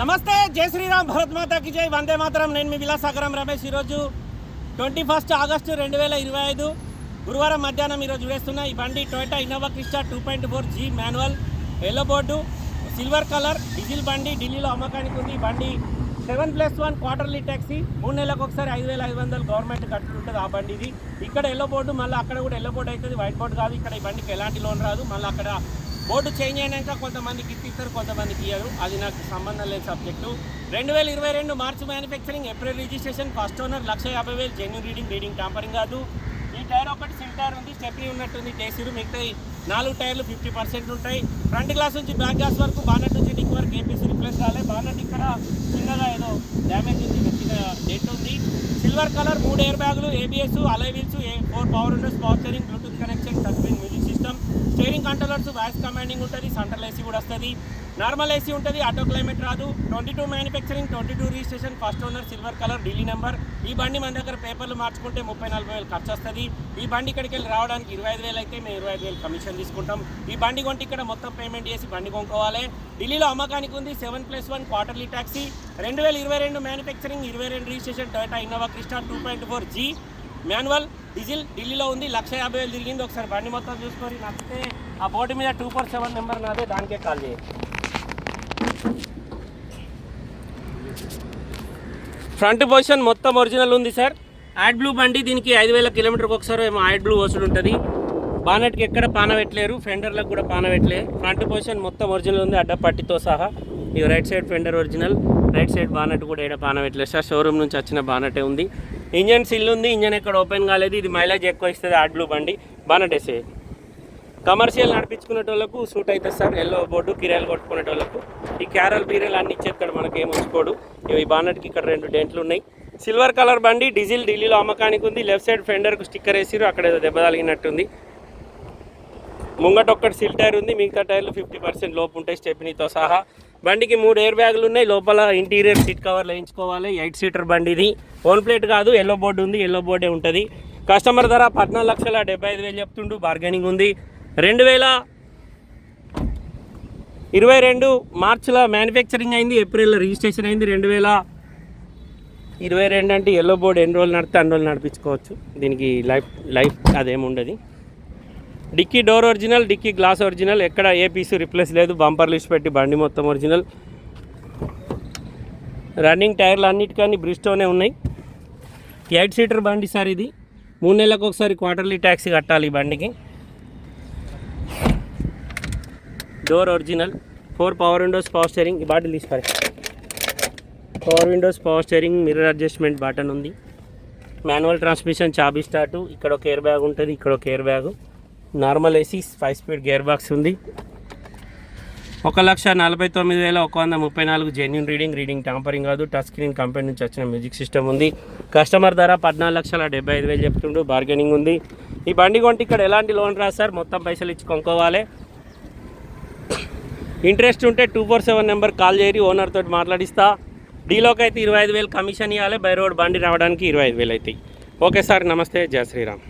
నమస్తే జై శ్రీరామ్ భరత్ మాతాకి జై. వందే మాత్రం. నేను మీ విలాసాగరం రమేష్. ఈరోజు ట్వంటీ ఫస్ట్ ఆగస్టు రెండు వేల ఇరవై ఐదు గురువారం మధ్యాహ్నం ఈరోజు వేస్తున్న ఈ బండి Toyota Innova Crysta two point four G manual yellow board silver colour diesel బండి ఢిల్లీలో అమ్మకానికి ఉంది. ఈ బండి seven plus one quarterly taxi మూడు నెలలకు ఒకసారి ఐదు వేల ఐదు వందలు గవర్నమెంట్ కట్టుకుంటుంది ఆ బండి ఇది. ఇక్కడ ఎల్లో బోర్డు మళ్ళీ అక్కడ కూడా ఎల్లో బోర్డు అవుతుంది. వైట్ బోర్డు కాదు. ఇక్కడ ఈ బండికి ఎలాంటి లోన్ రాదు. మళ్ళీ అక్కడ బోర్డు చేంజ్ అయినాక కొంతమందికి ఇస్తారు కొంతమందికి ఇయ్యరు. అది నాకు సంబంధం లేని సబ్జెక్టు. రెండు వేల ఇరవై రెండు March manufacturing April registration first owner lakh యాభై వేలు జెన్యున్ రీడింగ్ రీడింగ్ టాంపరింగ్ కాదు. ఈ టైర్ ఒకటి సిల్ టైర్ ఉంది స్టెప్నీ ఉన్నట్టుంది టేసీరు మిగతాయి నాలుగు టైర్లు ఫిఫ్టీ పర్సెంట్ ఉంటాయి. ఫ్రంట్ గ్లాస్ నుంచి బ్యాక్ గ్లాస్ వరకు బానట్ నుంచి డిక్ వరకు ఏపీసీ రిప్లేస్ కాలేదు బానట్ ఇక్కడ చిన్నగా ఏదో డ్యామేజ్ ఉంది చిన్న డెట్ ఉంది. సిల్వర్ కలర్ మూడు ఎయిర్ బ్యాగులు ABS alloy wheels four power windows power steering Bluetooth connection touch screen music steering controllers voice commanding ఉంటుంది సెంట్రల్ ఏసీ కూడా వస్తుంది. నార్మల్ ఏసీ ఉంటుంది ఆటో క్లైమేట్ రాదు. Twenty two manufacturing twenty two registration first owner silver colour Delhi number. ఈ బండి మన దగ్గర పేపర్లు మార్చుకుంటే ముప్పై నలభై వేలు ఖర్చు వస్తుంది. ఈ బండి ఇక్కడికి వెళ్ళి రావడానికి ఇరవై ఐదు వేలు అయితే మేము ఇరవై ఐదు వేలు కమిషన్ తీసుకుంటాం. ఈ బండి కొంటే ఇక్కడ మొత్తం పేమెంట్ చేసి బండి కొనుక్కోవాలి. ఢిల్లీలో అమ్మకానికి ఉంది seven plus one quarterly taxi రెండు వేల ఇరవై రెండు మ్యానుఫ్యాక్చరింగ్ ఇరవై రెండు registration Toyota Innova Crysta two point four G. Manual diesel ఢిల్లీలో ఉంది. లక్ష యాభై వేలు తిరిగింది. ఒకసారి బండి మొత్తం చూసుకొని నచ్చితే ఆ బోర్డు మీద టూ ఫోర్ సెవెన్ నెంబర్ నాదే. దానికే కాల్ చేయండి ఫ్రంట్ పొజిషన్ మొత్తం ఒరిజినల్ ఉంది సార్ యాడ్ బ్లూ బండి దీనికి ఐదు వేల కిలోమీటర్కి ఒకసారి ఏమో యాడ్ బ్లూ వసూలు ఉంటుంది. బానెట్కి ఎక్కడ పాన పెట్టలేరు. ఫెండర్లకు కూడా పాన పెట్టలే. ఫ్రంట్ పొజిషన్ మొత్తం ఒరిజినల్ ఉంది. అడ్డ పట్టితో సహా. ఇది right side fender original right side bonnet కూడా ఏడ పాన పెట్టలేదు. సార్ షోరూమ్ నుంచి వచ్చిన బానెటే ఉంది. ఇంజన్ సిల్ ఉంది ఇంజన్ ఎక్కడ ఓపెన్ కాలేదు ఇది మైలేజ్ ఎక్కువ ఇస్తుంది అడ్లు బండి బానెట్ కమర్షియల్ నడిపించుకునే వాళ్ళకు సూట్ అవుతుంది సార్ ఎల్లో బోర్డు కిరాయిలు కొట్టుకునే వాళ్ళకు ఈ క్యారల్ బీరల్ అన్ని ఇచ్చేస్తాడు మనకి ఏం ఉంచుకోడు. ఈ బానట్కి ఇక్కడ రెండు డెంట్లు ఉన్నాయి. సిల్వర్ కలర్ బండి డీజిల్ ఢిల్లీలో అమ్మకానికి ఉంది. లెఫ్ట్ సైడ్ ఫెండర్కు స్టిక్కర్ వేసిరు అక్కడ ఏదో దెబ్బ తగిలినట్టుంది. ముంగట ఒక్కటి సిల్ టైర్ ఉంది మిగతా టైర్లు ఫిఫ్టీ పర్సెంట్ లోపు ఉంటాయి స్టెప్నీతో సహా. బండికి మూడు ఎయిర్ బ్యాగులు ఉన్నాయి. లోపల ఇంటీరియర్ సీట్ కవర్ వేయించుకోవాలి. ఎయిట్ సీటర్ బండి ఇది ఓన్ ప్లేట్ కాదు ఎల్లో బోర్డు ఉంది. ఎల్లో బోర్డే ఉంటుంది. కస్టమర్ ధర పద్నాలుగు లక్షల డెబ్బై ఐదు వేలు చెప్తుండు. బార్గెనింగ్ ఉంది. రెండు వేల ఇరవై రెండు మార్చిలో మ్యానుఫ్యాక్చరింగ్ అయింది. ఏప్రిల్లో రిజిస్ట్రేషన్ అయింది. రెండు వేల ఇరవై రెండు అంటే ఎల్లో బోర్డు ఎన్ని రోజులు నడితే అన్ని రోజులు నడిపించుకోవచ్చు. దీనికి life life అదేముండదు. Dicky door original dicky glass original. ఎక్కడ ఏ పీసు రిప్లేస్ లేదు. బంపర్ లిస్ట్ పెట్టి బండి మొత్తం ఒరిజినల్. రన్నింగ్ టైర్లు అన్నిటికన్నీ బ్రిస్టోనే ఉన్నాయి. ఎయిట్ సీటర్ బండి సార్ ఇది. మూడు నెలలకు ఒకసారి క్వార్టర్లీ ట్యాక్సీ కట్టాలి ఈ బండికి. Door original. Four power windows power steering. ఈ బాటిల్ తీసుకోవాలి power windows power steering mirror adjustment button ఉంది. మాన్యువల్ ట్రాన్స్మిషన్ చాబీ స్టార్టు. ఇక్కడ ఒక ఎయిర్ బ్యాగ్ ఉంటుంది. ఇక్కడ ఒక air bag. Normal AC five speed gear box ఉంది. ఒక లక్ష నలభై తొమ్మిది వేల ఒక వంద ముప్పై నాలుగు జెన్యున్ రీడింగ్ రీడింగ్ టాంపరింగ్ కాదు. టచ్ స్క్రీన్ కంపెనీ నుంచి వచ్చిన మ్యూజిక్ సిస్టమ్ ఉంది. కస్టమర్ ధర పద్నాలుగు లక్షల డెబ్బై ఐదు వేలు చెప్తుండు. బార్గెనింగ్ ఉంది. ఈ బండి కొంటే ఇక్కడ ఎలాంటి లోన్ రాదు సార్? మొత్తం పైసలు ఇచ్చి కొనుక్కోవాలి. ఇంట్రెస్ట్ ఉంటే two four seven number call చేయరి owner తోటి మాట్లాడిస్తా. డీలోకి అయితే ఇరవై ఐదు వేలు కమిషన్ ఇవ్వాలి బై రోడ్ బండి రావడానికి ఇరవై ఐదు వేలు అవుతాయి. ఓకే సార్ నమస్తే. జయ శ్రీరామ్.